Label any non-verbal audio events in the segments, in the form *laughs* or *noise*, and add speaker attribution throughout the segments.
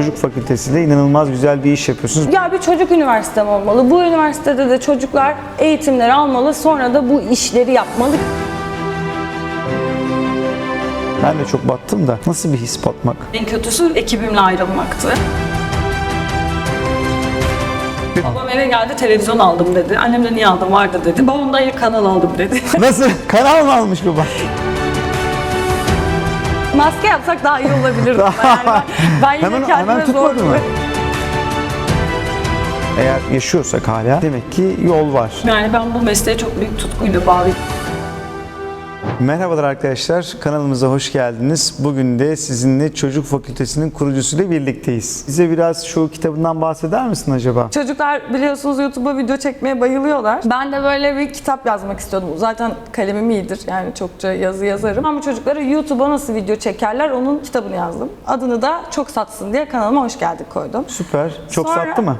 Speaker 1: Çocuk fakültesiyle inanılmaz güzel bir iş yapıyorsunuz.
Speaker 2: Ya bir çocuk üniversitem olmalı. Bu üniversitede de çocuklar eğitimleri almalı. Sonra da bu işleri yapmalı.
Speaker 1: Ben de çok battım da nasıl bir his batmak?
Speaker 2: En kötüsü ekibimle ayrılmaktı. Babam eve geldi televizyon aldım dedi. Annem de niye aldın vardı dedi. Babam da kanal aldım dedi.
Speaker 1: Nasıl? Kanal mı almış baba?
Speaker 2: Maske yapsak daha iyi olabilirdi. Yani *laughs* ben, ben yine
Speaker 1: Hemen-
Speaker 2: kendime
Speaker 1: hemen
Speaker 2: zor
Speaker 1: tutmadı mı? Eğer yaşıyorsak hala demek ki yol var.
Speaker 2: Yani ben bu mesleğe çok büyük tutkuyla bağlıyım.
Speaker 1: Merhabalar arkadaşlar, kanalımıza hoş geldiniz. Bugün de sizinle Çocuk Fakültesinin kurucusuyla birlikteyiz. Bize biraz şu kitabından bahseder misin acaba?
Speaker 2: Çocuklar biliyorsunuz YouTube'a video çekmeye bayılıyorlar. Ben de böyle bir kitap yazmak istiyordum. Zaten kalemim iyidir yani çokça yazı yazarım. Ama çocuklara YouTube'a nasıl video çekerler onun kitabını yazdım. Adını da çok satsın diye kanalıma hoş geldik koydum.
Speaker 1: Süper. Çok
Speaker 2: Sonra-
Speaker 1: sattı mı?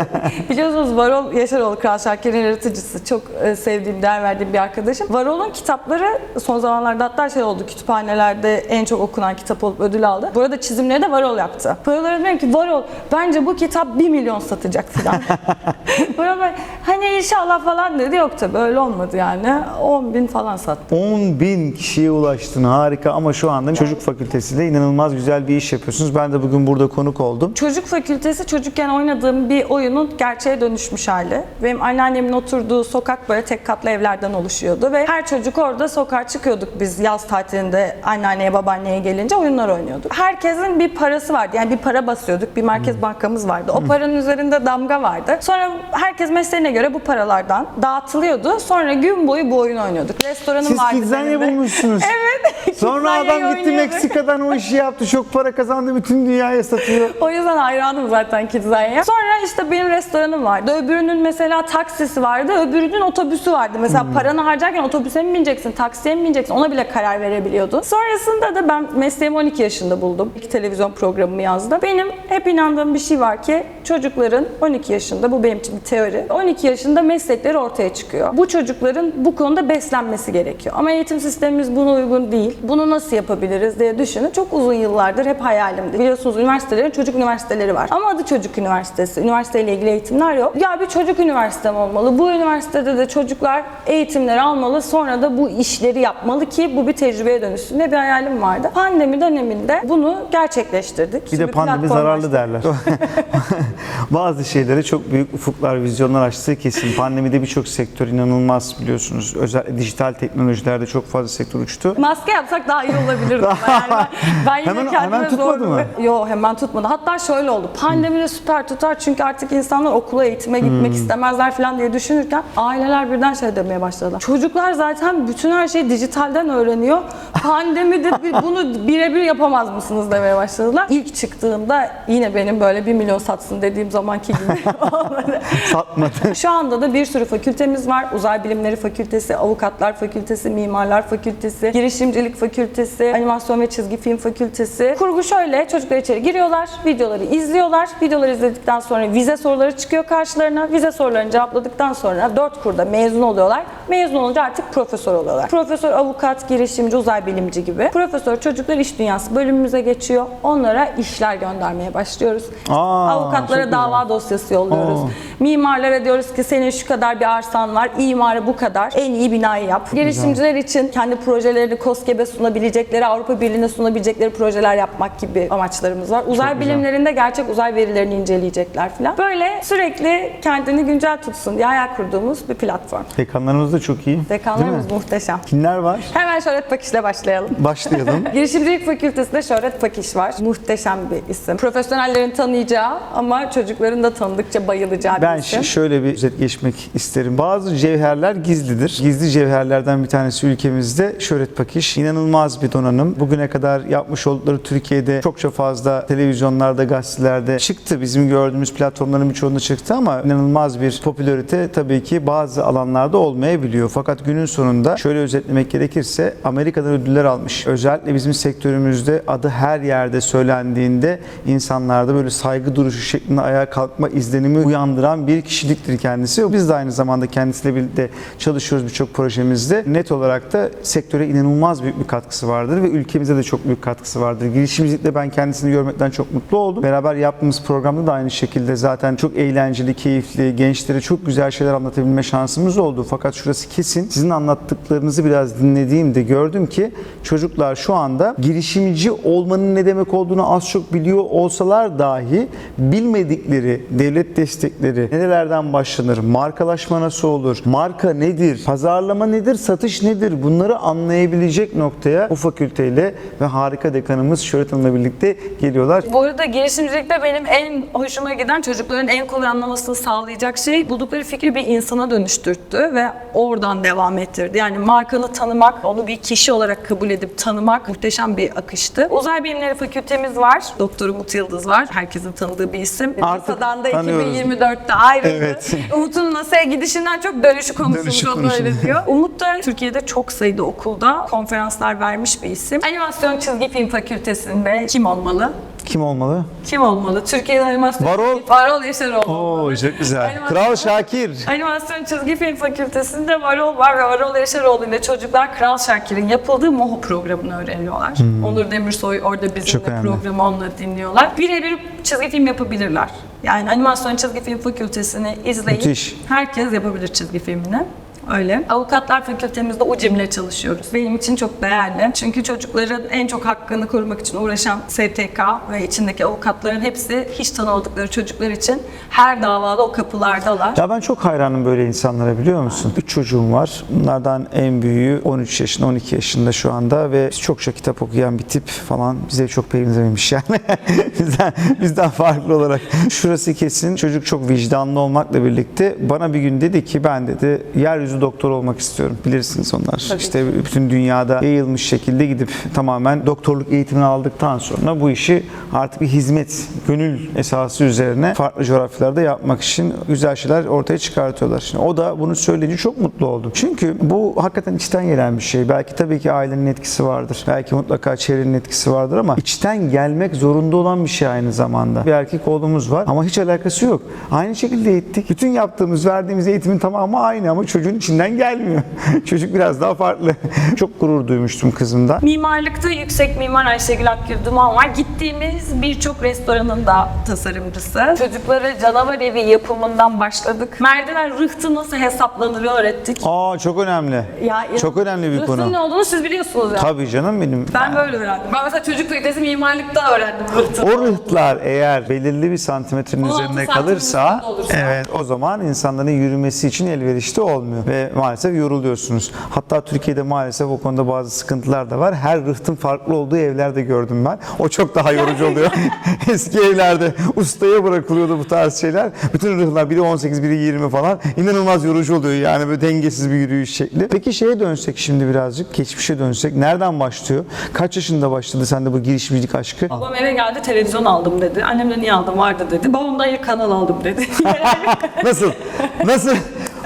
Speaker 1: *laughs*
Speaker 2: Biliyorsunuz Varol Yaşaroğlu Kral Şakir'in yaratıcısı. Çok e, sevdiğim, değer verdiğim bir arkadaşım. Varol'un kitapları son zamanlarda hatta şey oldu kütüphanelerde en çok okunan kitap olup ödül aldı. Bu arada çizimleri de Varol yaptı. Varol'a dedim ki Varol bence bu kitap 1 milyon satacak falan. *laughs* Varol böyle, hani inşallah falan dedi. Yok tabii öyle olmadı yani. 10 bin falan sattı.
Speaker 1: 10 bin kişiye ulaştın harika ama şu anda Çocuk Fakültesiyle inanılmaz güzel bir iş yapıyorsunuz. Ben de bugün burada konuk oldum.
Speaker 2: Çocuk Fakültesi çocukken oynadığım bir oyunun gerçeğe dönüşmüş hali. Benim anneannemin oturduğu sokak böyle tek katlı evlerden oluşuyordu ve her çocuk orada sokağa çıkıyorduk biz yaz tatilinde anneanneye babaanneye gelince oyunlar oynuyorduk. Herkesin bir parası vardı yani bir para basıyorduk bir merkez bankamız vardı. O paranın üzerinde damga vardı. Sonra herkes mesleğine göre bu paralardan dağıtılıyordu. Sonra gün boyu bu oyunu oynuyorduk. Restoranım
Speaker 1: Siz
Speaker 2: vardı
Speaker 1: Kidzanya
Speaker 2: benim de.
Speaker 1: bulmuşsunuz. *laughs*
Speaker 2: Evet.
Speaker 1: Sonra
Speaker 2: Kidzanya'yı
Speaker 1: adam gitti
Speaker 2: oynuyorduk.
Speaker 1: Meksika'dan o işi yaptı. Çok para kazandı. Bütün dünyaya satıyor. *laughs*
Speaker 2: O yüzden hayranım zaten Kidzanya'ya. Sonra işte benim restoranım vardı. Öbürünün mesela taksisi vardı. Öbürünün otobüsü vardı. Mesela paranı harcarken otobüse mi bineceksin, taksiye mi bineceksin ona bile karar verebiliyordun. Sonrasında da ben mesleğimi 12 yaşında buldum. İlk televizyon programımı yazdım. Benim hep inandığım bir şey var ki çocukların 12 yaşında, bu benim için bir teori, 12 yaşında meslekleri ortaya çıkıyor. Bu çocukların bu konuda beslenmesi gerekiyor. Ama eğitim sistemimiz buna uygun değil. Bunu nasıl yapabiliriz diye düşünüp çok uzun yıllardır hep hayalimdi. Biliyorsunuz üniversitelerin çocuk üniversiteleri var. Ama adı çocuk üniversitesi. Üniversiteyle ilgili eğitimler yok. Ya bir çocuk üniversitem olmalı. Bu üniversitede de çocuklar eğitimleri almalı. Sonra da bu işleri yapmalı ki bu bir tecrübeye dönüşsün diye bir hayalim vardı. Pandemi döneminde bunu gerçekleştirdik.
Speaker 1: Bir de
Speaker 2: Şimdi
Speaker 1: pandemi
Speaker 2: platform
Speaker 1: zararlı derler. *laughs* Bazı şeylere çok büyük ufuklar, vizyonlar açtığı kesin. Pandemide birçok sektör inanılmaz biliyorsunuz. Özellikle dijital teknolojilerde çok fazla sektör uçtu.
Speaker 2: Maske yapsak daha iyi olabilirdi. *laughs* yani ben, yine
Speaker 1: Hemen- hemen tutmadı mı?
Speaker 2: Yok hemen tutmadı. Hatta şöyle oldu. Pandemide süper tutar çünkü artık insanlar okula eğitime gitmek
Speaker 1: Hmm.
Speaker 2: istemezler falan diye düşünürken aileler birden şey demeye başladılar. Çocuklar zaten bütün her şeyi dijitalden öğreniyor. Pandemide bir- bunu birebir yapamaz mısınız demeye başladılar. İlk çıktığımda yine benim böyle bir milyon satsın dediğim zamanki gibi *laughs* olmadı.
Speaker 1: Satmadı.
Speaker 2: Şu anda da bir sürü fakültemiz var. Uzay Bilimleri Fakültesi, Avukatlar Fakültesi, Mimarlar Fakültesi, Girişimcilik Fakültesi, Animasyon ve Çizgi Film Fakültesi. Kurgu şöyle, çocuklar içeri giriyorlar, videoları izliyorlar. Videoları izledikten sonra vize soruları çıkıyor karşılarına. Vize sorularını cevapladıktan sonra 4 kurda mezun oluyorlar. Mezun olunca artık profesör oluyorlar. Profesör, avukat, girişimci, uzay bilimci gibi. Profesör çocuklar iş dünyası bölümümüze geçiyor. Onlara işler göndermeye başlıyoruz.
Speaker 1: Aa,
Speaker 2: Avukatlara
Speaker 1: çok
Speaker 2: dava dosyası yolluyoruz.
Speaker 1: Aa.
Speaker 2: Mimarlara diyoruz ki senin şu kadar bir arsan var, imara bu kadar, en iyi binayı yap. Girişimciler için kendi projelerini KOSGEB'e sunabilecekleri, Avrupa Birliği'ne sunabilecekleri projeler yapmak gibi amaçlarımız var. Uzay
Speaker 1: güzel.
Speaker 2: bilimlerinde gerçek uzay verilerini inceleyecekler falan. Böyle sürekli kendini güncel tutsun diye hayal kurduğumuz bir platform.
Speaker 1: Dekanlarımız da çok iyi.
Speaker 2: Dekanlarımız muhteşem.
Speaker 1: Kimler var?
Speaker 2: Hemen Şöhret Bakış'la başlayalım.
Speaker 1: Başlayalım. *laughs*
Speaker 2: Girişimcilik Fakültesi'nde Şöhret Pakiş var. Muhteşem bir isim. Profesyonellerin tanıyacağı ama çocukların da tanıdıkça bayılacağı
Speaker 1: Ben
Speaker 2: bir isim.
Speaker 1: ş- şöyle bir özet geçmek isterim. Bazı cevherler gizlidir. Gizli cevherlerden bir tanesi ülkemizde Şöhret Pakiş. İnanılmaz bir donanım. Bugüne kadar yapmış oldukları Türkiye'de çokça fazla televizyonlarda, gazetelerde çıktı. Bizim gördüğümüz platformların birçoğunda çıktı ama inanılmaz bir popülarite tabii ki bazı alanlarda olmayabiliyor. Fakat günün sonunda şöyle özetlemek gerekirse Amerika'dan ödüller almış. Özellikle bizim sektörümüzde adı her yerde söylendiğinde insanlarda böyle saygı duruşu şeklinde ayağa kalkma izlenimi uyandıran bir kişiliktir kendisi. Biz de aynı zamanda kendisiyle birlikte çalışıyoruz birçok projemizde. Net olarak da sektöre inanılmaz büyük bir katkısı vardır ve ülkemize de çok büyük katkısı vardır. Girişimcilikte ben kendisini görmekten çok mutlu oldum. Beraber yaptığımız programda da aynı şekilde zaten çok eğlenceli, keyifli, gençlere çok güzel şeyler anlatabilme şansımız oldu. Fakat şurası kesin. Sizin anlattıklarınızı biraz dinlediğimde gördüm ki çocuklar şu anda girişimci olmanın ne demek olduğunu az çok biliyor olsalar dahi bilmedikleri devlet destekleri nerelerden başlanır, markalaşma nasıl olur, marka nedir, pazarlama nedir, satış nedir bunları anlayabilecek noktaya bu fakülteyle ve harika dekanımız Şöhret Hanım'la birlikte geliyorlar.
Speaker 2: Bu arada girişimcilikte benim en hoşuma giden çocukların en kolay anlamasını sağlayacak şey buldukları fikri bir insana dönüştürttü ve oradan devam ettirdi. Yani markanı tanımak, onu bir kişi olarak kabul edip tanımak muhteşem bir akıştı. Uzay Bilimleri Fakültemiz var. Doktor Umut Yıldız var. Herkesin tanıdığı bir isim.
Speaker 1: Artık
Speaker 2: da
Speaker 1: tanıyoruz.
Speaker 2: 2024'te ayrıldı.
Speaker 1: Evet. *laughs*
Speaker 2: Umut'un NASA'ya gidişinden çok dönüşü konusunu
Speaker 1: Dönüşü
Speaker 2: öyle diyor. *laughs* Umut da Türkiye'de çok sayıda okulda konferanslar vermiş bir isim. Animasyon Çizgi Film Fakültesi'nde kim olmalı?
Speaker 1: Kim olmalı?
Speaker 2: Kim olmalı? Türkiye'de animasyon...
Speaker 1: Varol.
Speaker 2: Varol Yaşaroğlu.
Speaker 1: Oo çok güzel.
Speaker 2: Animasyon-
Speaker 1: Kral Şakir.
Speaker 2: Animasyon Çizgi Film Fakültesi'nde Varol var ve Varol Yaşaroğlu ile çocuklar Kral Şakir'in yapıldığı Moho programını öğreniyorlar. Onur Demirsoy orada bizimle programı onunla dinliyorlar. Birebir çizgi film yapabilirler. Yani Animasyon Çizgi Film Fakültesini izleyip
Speaker 1: Müthiş.
Speaker 2: herkes yapabilir çizgi filmini. Öyle. Avukatlar fakültemizde UCİM'le çalışıyoruz. Benim için çok değerli. Çünkü çocukların en çok hakkını korumak için uğraşan STK ve içindeki avukatların hepsi hiç tanımadıkları çocuklar için her davada o kapılardalar.
Speaker 1: Ya ben çok hayranım böyle insanlara biliyor musun? Üç çocuğum var. Bunlardan en büyüğü 13 yaşında, 12 yaşında şu anda ve çokça kitap okuyan bir tip falan. Bize çok benzememiş yani. *laughs* bizden, bizden farklı olarak. Şurası kesin. Çocuk çok vicdanlı olmakla birlikte bana bir gün dedi ki ben dedi yeryüzü doktoru olmak istiyorum. Bilirsiniz onlar.
Speaker 2: Tabii
Speaker 1: işte bütün dünyada yayılmış şekilde gidip tamamen doktorluk eğitimini aldıktan sonra bu işi artık bir hizmet, gönül esası üzerine farklı coğrafyalarda yapmak için güzel şeyler ortaya çıkartıyorlar. Şimdi o da bunu söyleyince çok mutlu oldum. Çünkü bu hakikaten içten gelen bir şey. Belki tabii ki ailenin etkisi vardır. Belki mutlaka çevrenin etkisi vardır ama içten gelmek zorunda olan bir şey aynı zamanda. Bir erkek oğlumuz var ama hiç alakası yok. Aynı şekilde eğittik. Bütün yaptığımız, verdiğimiz eğitimin tamamı aynı ama çocuğun içinden gelmiyor. *laughs* Çocuk biraz daha farklı. *laughs* çok gurur duymuştum kızımdan.
Speaker 2: Mimarlıkta yüksek mimar Ayşegül Akgül Duman var. Gittiğimiz birçok restoranın da tasarımcısı. Çocuklara canavar evi yapımından başladık. Merdiven rıhtı nasıl hesaplanır öğrettik.
Speaker 1: Aa çok önemli.
Speaker 2: Ya,
Speaker 1: çok önemli bir
Speaker 2: rıhtın
Speaker 1: konu.
Speaker 2: ne olduğunu siz biliyorsunuz ya.
Speaker 1: Tabii canım benim.
Speaker 2: Ben böyle öğrendim. Ben mesela çocuk fakültesi mimarlıkta öğrendim rıhtı.
Speaker 1: O rıhtlar eğer belirli bir santimetrenin
Speaker 2: 16
Speaker 1: üzerinde kalırsa, evet o zaman insanların yürümesi için elverişli olmuyor ve maalesef yoruluyorsunuz. Hatta Türkiye'de maalesef o konuda bazı sıkıntılar da var. Her rıhtın farklı olduğu evlerde gördüm ben. O çok daha yorucu oluyor. *laughs* Eski evlerde ustaya bırakılıyordu bu tarz şeyler. Bütün rıhlar biri 18, biri 20 falan. İnanılmaz yorucu oluyor yani böyle dengesiz bir yürüyüş şekli. Peki şeye dönsek şimdi birazcık, geçmişe dönsek. Nereden başlıyor? Kaç yaşında başladı sende bu girişimcilik aşkı?
Speaker 2: Babam eve geldi televizyon aldım dedi. Annem de niye aldım vardı dedi. Babam da hayır kanal aldım dedi. *laughs*
Speaker 1: Nasıl? Nasıl?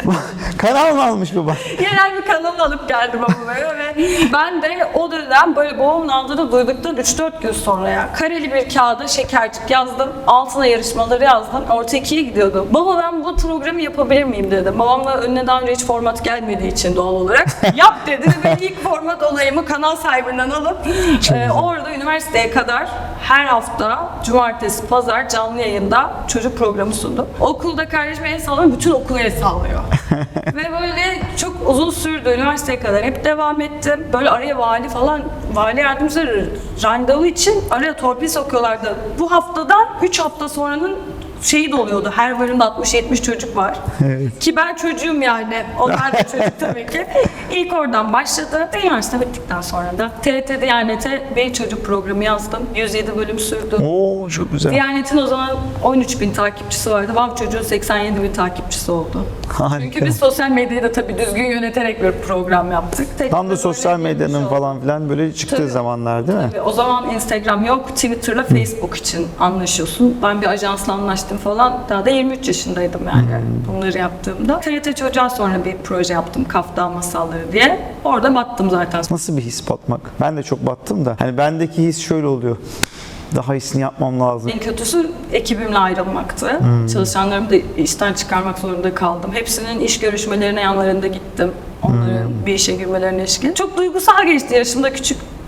Speaker 1: *laughs* Kanal mı almış baba?
Speaker 2: Yerel bir kanal alıp geldi babam eve ve ben de o dönem böyle babamın aldığını duyduktan 3-4 gün sonra ya kareli bir kağıda şekercik yazdım. Altına yarışmaları yazdım. Orta ikiye gidiyordum. Baba ben bu programı yapabilir miyim dedim. Babam da önüne daha önce hiç format gelmediği için doğal olarak *laughs* yap dedi ve ilk format olayımı kanal sahibinden alıp e, orada üniversiteye kadar her hafta cumartesi, pazar canlı yayında çocuk programı sundum. Okulda kardeşime el sallıyorum, bütün okulu el sallıyor. *laughs* Ve böyle çok uzun sürdü üniversiteye kadar hep devam ettim. Böyle araya vali falan, vali yardımcıları randevu için araya torpil sokuyorlardı. Bu haftadan 3 hafta sonranın şeyi doluyordu. Her bölümde 60-70 çocuk var.
Speaker 1: Evet.
Speaker 2: Ki ben çocuğum yani. Onlar da çocuk tabii ki. *laughs* İlk oradan başladı. Ve üniversite bittikten sonra da TRT Diyanet'e bir çocuk programı yazdım. 107 bölüm sürdü.
Speaker 1: Oo çok güzel.
Speaker 2: Diyanet'in o zaman 13 bin takipçisi vardı. Vav çocuğun 87 bin takipçisi oldu.
Speaker 1: Harika.
Speaker 2: Çünkü biz sosyal medyayı da tabii düzgün yöneterek bir program yaptık.
Speaker 1: Tam da sosyal medyanın
Speaker 2: oldu.
Speaker 1: falan filan böyle çıktığı
Speaker 2: Tabii.
Speaker 1: zamanlar değil mi?
Speaker 2: Tabii, O zaman Instagram yok, Twitter'la Facebook için anlaşıyorsun. Ben bir ajansla anlaştım falan. Daha da 23 yaşındaydım yani bunları yaptığımda. TRT Çocuğa sonra bir proje yaptım, Kafta Masalları diye. Orada battım zaten.
Speaker 1: Nasıl bir his batmak? Ben de çok battım da. Hani bendeki his şöyle oluyor. daha iyisini yapmam lazım.
Speaker 2: En kötüsü ekibimle ayrılmaktı. Çalışanlarımı da işten çıkarmak zorunda kaldım. Hepsinin iş görüşmelerine yanlarında gittim. Onları bir işe girmelerine ilişkin. Çok duygusal geçti. Yaşımda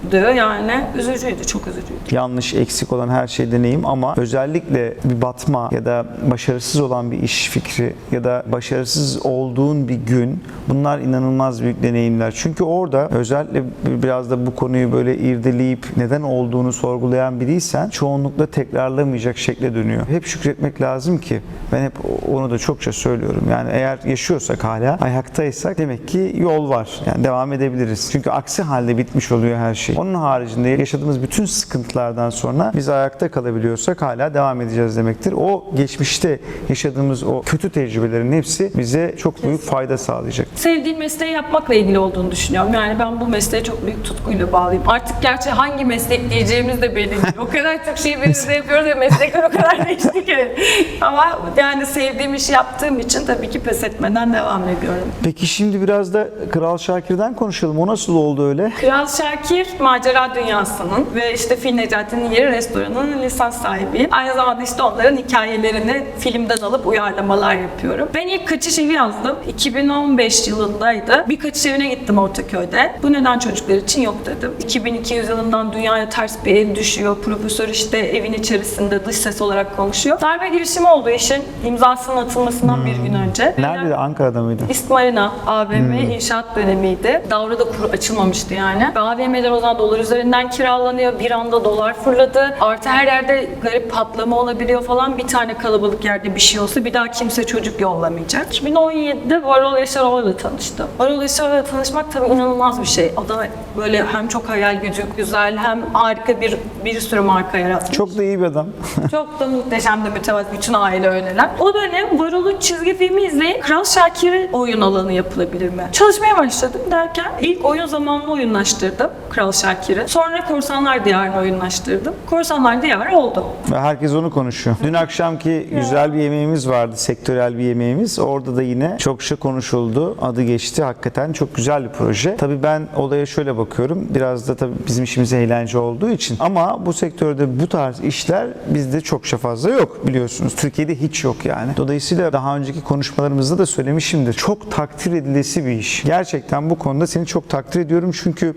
Speaker 2: küçüktü yani. Üzücüydü, çok üzücüydü.
Speaker 1: yanlış, eksik olan her şey deneyim ama özellikle bir batma ya da başarısız olan bir iş fikri ya da başarısız olduğun bir gün bunlar inanılmaz büyük deneyimler. Çünkü orada özellikle biraz da bu konuyu böyle irdeleyip neden olduğunu sorgulayan biriysen çoğunlukla tekrarlamayacak şekle dönüyor. Hep şükretmek lazım ki ben hep onu da çokça söylüyorum. Yani eğer yaşıyorsak hala ayaktaysak demek ki yol var. Yani devam edebiliriz. Çünkü aksi halde bitmiş oluyor her şey. Onun haricinde yaşadığımız bütün sıkıntılardan sonra biz ayakta kalabiliyorsak hala devam edeceğiz demektir. O geçmişte yaşadığımız o kötü tecrübelerin hepsi bize çok büyük fayda sağlayacak.
Speaker 2: Sevdiğim mesleği yapmakla ilgili olduğunu düşünüyorum. Yani ben bu mesleğe çok büyük tutkuyla bağlıyım. Artık gerçi hangi meslek diyeceğimiz de belli değil. O kadar çok şeyi birlikte yapıyoruz ve meslekler o kadar *laughs* değişti ki. Ama yani sevdiğim işi yaptığım için tabii ki pes etmeden devam ediyorum.
Speaker 1: Peki şimdi biraz da Kral Şakir'den konuşalım. O nasıl oldu öyle?
Speaker 2: Kral Şakir macera dünyasının ve işte Fil Necati'nin yeri restoranının lisans sahibiyim. Aynı zamanda işte onların hikayelerini filmden alıp uyarlamalar yapıyorum. Ben ilk kaçış evi yazdım. 2015 yılındaydı. Bir kaçış evine gittim Ortaköy'de. Bu neden çocuklar için yok dedim. 2200 yılından dünyaya ters bir ev düşüyor. Profesör işte evin içerisinde dış ses olarak konuşuyor. Darbe girişimi oldu işin imzasının atılmasından bir gün önce.
Speaker 1: Nerede? Ankara'da mıydı?
Speaker 2: İst Marina AVM inşaat dönemiydi. Davra da kur açılmamıştı yani. AVM'ler o zaman dolar üzerinden kiralanıyor. Bir anda dolar fırladı. Artı her yerde garip patlama olabiliyor falan. Bir tane kalabalık yerde bir şey olsa bir daha kimse çocuk yollamayacak. 2017'de Varol Yaşaroğlu'yla tanıştım. Varol Yaşaroğlu'yla tanışmak tabii inanılmaz bir şey. O da böyle hem çok hayal gücü güzel hem harika bir bir sürü marka yaratmış.
Speaker 1: Çok da iyi bir adam. *laughs*
Speaker 2: Çok da muhteşem de mütevazı bütün aile öyleler. O dönem Varol'un çizgi filmi izleyip Kral Şakir'i oyun alanı yapılabilir mi? Çalışmaya başladım derken ilk oyun zamanlı oyunlaştırdım Kral Şakir'i. Sonra Korsanlar Diyarı'nı oyunlaştırdım. Korsanlar Diyarı oldu.
Speaker 1: Ve herkes onu konuşuyor. Dün akşamki güzel bir yemeğimiz vardı, sektörel bir yemeğimiz. Orada da yine çokça konuşuldu. Adı geçti. Hakikaten çok güzel bir proje. Tabii ben olaya şöyle bakıyorum. Biraz da tabii bizim işimiz eğlence olduğu için. Ama bu sektörde bu tarz işler bizde çokça fazla yok biliyorsunuz. Türkiye'de hiç yok yani. Dolayısıyla daha önceki konuşmalarımızda da söylemişimdir. Çok takdir edilesi bir iş. Gerçekten bu konuda seni çok takdir ediyorum. Çünkü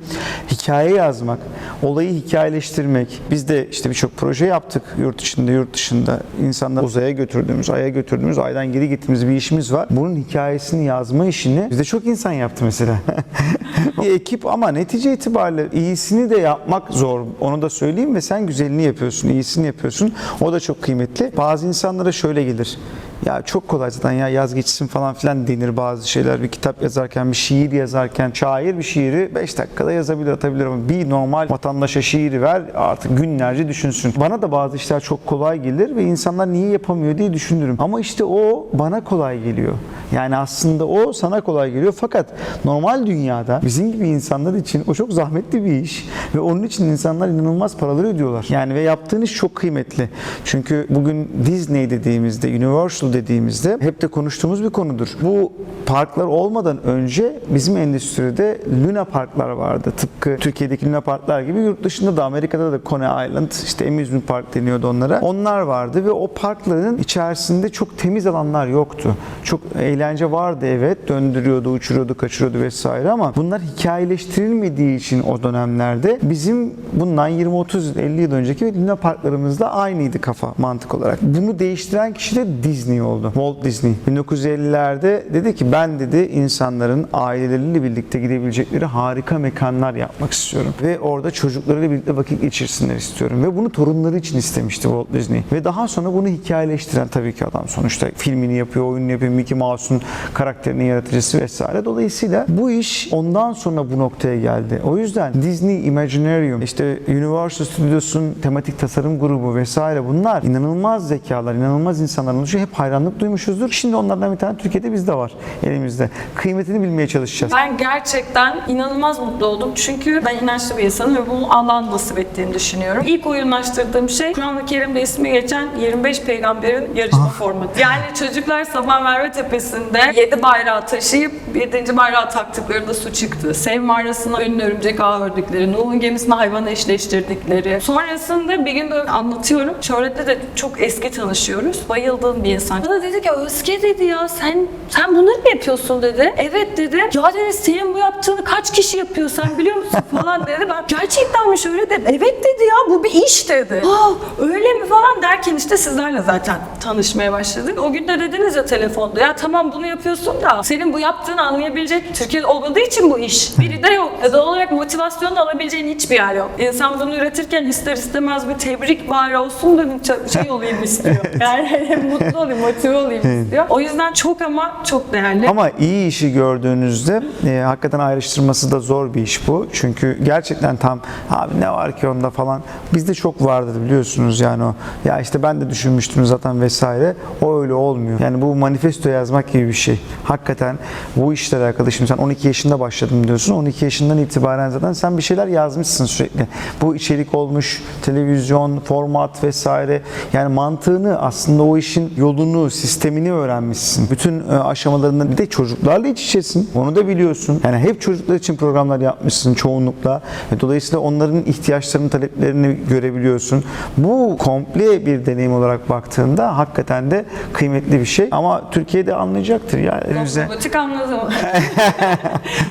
Speaker 1: hikaye yazmak, olayı hikayeleştirmek. Biz de işte birçok proje yaptık yurt içinde, yurt dışında. İnsanları uzaya götürdüğümüz, aya götürdüğümüz, aydan geri gittiğimiz bir işimiz var. Bunun hikayesini yazma işini bizde çok insan yaptı mesela. *laughs* bir ekip ama netice itibariyle iyisini de yapmak zor. Onu da söyleyeyim ve sen güzelini yapıyorsun, iyisini yapıyorsun. O da çok kıymetli. Bazı insanlara şöyle gelir. Ya çok kolay zaten ya yaz geçsin falan filan denir bazı şeyler. Bir kitap yazarken, bir şiir yazarken, şair bir şiiri 5 dakikada yazabilir, atabilir ama bir normal vatandaşa şiiri ver artık günlerce düşünsün. Bana da bazı işler çok kolay gelir ve insanlar niye yapamıyor diye düşünürüm. Ama işte o bana kolay geliyor. Yani aslında o sana kolay geliyor fakat normal dünyada bizim gibi insanlar için o çok zahmetli bir iş ve onun için insanlar inanılmaz paralar ödüyorlar. Yani ve yaptığın iş çok kıymetli. Çünkü bugün Disney dediğimizde, Universal dediğimizde hep de konuştuğumuz bir konudur. Bu parklar olmadan önce bizim endüstride Luna Parklar vardı. Tıpkı Türkiye'deki Luna Parklar gibi yurt dışında da Amerika'da da Coney Island, işte Amusement Park deniyordu onlara. Onlar vardı ve o parkların içerisinde çok temiz alanlar yoktu. Çok eğlence vardı evet. Döndürüyordu, uçuruyordu, kaçırıyordu vesaire ama bunlar hikayeleştirilmediği için o dönemlerde bizim bundan 20 30 50 yıl önceki Luna Parklarımızla aynıydı kafa mantık olarak. Bunu değiştiren kişi de Disney oldu. Walt Disney. 1950'lerde dedi ki ben dedi insanların aileleriyle birlikte gidebilecekleri harika mekanlar yapmak istiyorum. Ve orada çocuklarıyla birlikte vakit geçirsinler istiyorum. Ve bunu torunları için istemişti Walt Disney. Ve daha sonra bunu hikayeleştiren tabii ki adam sonuçta filmini yapıyor, oyununu yapıyor, Mickey Mouse'un karakterinin yaratıcısı vesaire. Dolayısıyla bu iş ondan sonra bu noktaya geldi. O yüzden Disney Imaginarium, işte Universal Studios'un tematik tasarım grubu vesaire bunlar inanılmaz zekalar, inanılmaz insanlar oluşuyor. Hep hayranlık duymuşuzdur. Şimdi onlardan bir tane Türkiye'de bizde var elimizde. Kıymetini bilmeye çalışacağız.
Speaker 2: Ben gerçekten inanılmaz mutlu oldum. Çünkü ben inançlı bir insanım ve bunu Allah'ın nasip ettiğini düşünüyorum. İlk oyunlaştırdığım şey Kur'an-ı Kerim'de ismi geçen 25 peygamberin yarışma formatı. Yani çocuklar sabah Merve Tepesi'nde 7 bayrağı taşıyıp 7. bayrağı taktıklarında su çıktı. Sev mağarasına önüne örümcek ağı ördükleri, Nuh'un gemisine hayvanı eşleştirdikleri. Sonrasında bir gün böyle anlatıyorum. Şöhret'le de çok eski tanışıyoruz. Bayıldığım bir insan. Bana dedi ki Özge dedi ya sen sen bunları mı yapıyorsun dedi. Evet dedi. Ya dedi senin bu yaptığını kaç kişi yapıyor sen biliyor musun *laughs* falan dedi. Ben gerçekten mi şöyle dedim. Evet dedi ya bu bir iş dedi. Aa öyle mi falan derken işte sizlerle zaten tanışmaya başladık. O gün de dediniz ya telefonda ya tamam bunu yapıyorsun da senin bu yaptığını anlayabilecek Türkiye'de olmadığı için bu iş. Biri de yok. Ya doğal olarak motivasyon alabileceğin hiçbir yer yok. İnsan bunu üretirken ister istemez bir tebrik bari olsun da şey olayım istiyor. *laughs* Yani *laughs* mutlu olayım, motive olayım istiyor. O yüzden çok ama çok değerli.
Speaker 1: Ama iyi işi gördüğünüzde e, hakikaten ayrıştırması da zor bir iş bu. Çünkü gerçekten tam abi ne var ki onda falan. Bizde çok vardı biliyorsunuz yani o. Ya işte ben de düşünmüştüm zaten vesaire. O öyle olmuyor. Yani bu manifesto yazmak gibi bir şey. Hakikaten bu işlere alakalı şimdi sen 12 yaşında başladım diyorsun. 12 yaşından itibaren zaten sen bir şeyler yazmışsın sürekli. Bu içerik olmuş, televizyon, format vesaire. Yani mantığını aslında o işin yolunu, sistemini öğrenmişsin. Bütün e, aşamalarında bir de çocuklarla iç içesin. Onu da biliyorsun. Yani hep çocuklar için programlar yapmışsın çoğunlukla. E, Dolayısıyla onların ihtiyaçlarını, taleplerini görebiliyorsun. Bu komple bir deneyim olarak baktığında hakikaten de kıymetli bir şey. Ama Türkiye'de anlayacaktır ya. Elimizde.
Speaker 2: Robotik anladım.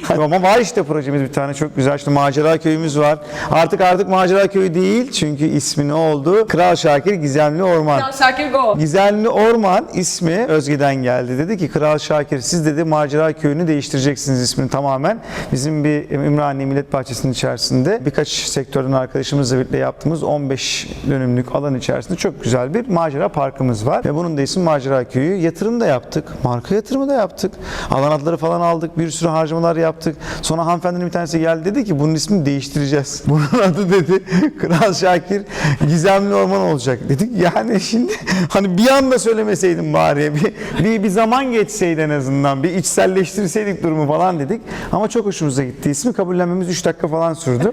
Speaker 2: *laughs*
Speaker 1: Ama var işte projemiz bir tane çok güzel. İşte Macera Köyümüz var. Artık artık Macera Köyü değil çünkü ismi ne oldu? Kral Şakir Gizemli Orman.
Speaker 2: Ya Şakir Go.
Speaker 1: Gizemli Orman ismi Özge'den geldi. Dedi ki Kral Şakir siz dedi Macera Köyü'nü değiştireceksiniz ismini tamamen. Bizim bir Ümraniye Millet Bahçesi'nin içerisinde birkaç sektörden arkadaşımızla birlikte yaptığımız 15 dönümlük alan içerisinde çok güzel bir macera parkımız var. Ve bunun da ismi Macera Köyü. Yatırım da yaptık. Marka yatırımı da yaptık. Alan adları falan aldık. Bir sürü harcamalar yaptık. Sonra hanımefendinin bir tanesi geldi dedi ki bunun ismini değiştireceğiz. *laughs* Bunun adı dedi Kral Şakir Gizemli Orman olacak. Dedik yani şimdi hani bir anda söylemeseydim bari *laughs* bir, bir, bir zaman geçseydi en azından bir içselleştirseydik durumu falan dedik. Ama çok hoşumuza gitti. İsmi kabullenmemiz 3 dakika falan sürdü.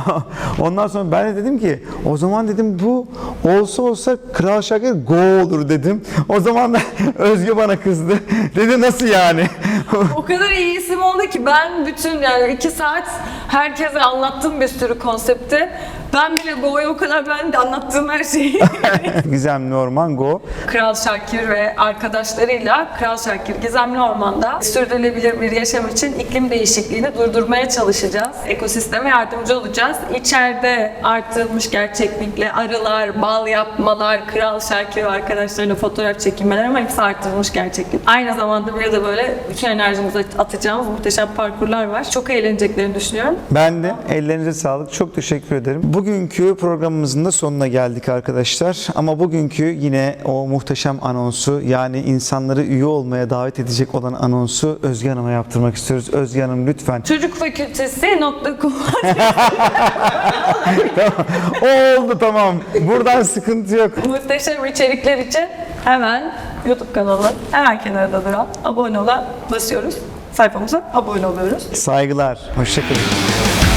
Speaker 1: *laughs* Ondan sonra ben de dedim ki o zaman dedim bu olsa olsa Kral Şakir Go olur dedim. O zaman da *laughs* Özge bana kızdı. Dedi nasıl yani?
Speaker 2: O kadar iyi isim oldu ki ben bütün yani iki saat herkese anlattım bir sürü konsepti. Ben bile Go'ya o kadar ben de anlattığım her şeyi. *laughs*
Speaker 1: Gizemli Orman Go.
Speaker 2: Kral Şakir ve arkadaşlarıyla Kral Şakir Gizemli Orman'da sürdürülebilir bir yaşam için iklim değişikliğini durdurmaya çalışacağız. Ekosisteme yardımcı olacağız. İçeride artırılmış gerçeklikle arılar, bal yapmalar, Kral Şakir ve arkadaşlarıyla fotoğraf çekilmeler ama hepsi artırılmış gerçeklik. Aynı zamanda bir de böyle bütün enerjimizi atacağımız muhteşem parkurlar var. Çok eğleneceklerini düşünüyorum.
Speaker 1: Ben de ellerinize sağlık. Çok teşekkür ederim. Bugünkü programımızın da sonuna geldik arkadaşlar. Ama bugünkü yine o muhteşem anonsu yani insanları üye olmaya davet edecek olan anonsu Özge Hanım'a yaptırmak istiyoruz. Özge Hanım lütfen.
Speaker 2: Çocukfakültesi.com
Speaker 1: O *laughs* *laughs* oldu tamam. Buradan sıkıntı yok.
Speaker 2: Muhteşem içerikler için hemen YouTube kanalı hemen kenarda duran abone ola basıyoruz. Sayfamıza abone oluyoruz.
Speaker 1: Saygılar. Hoşçakalın.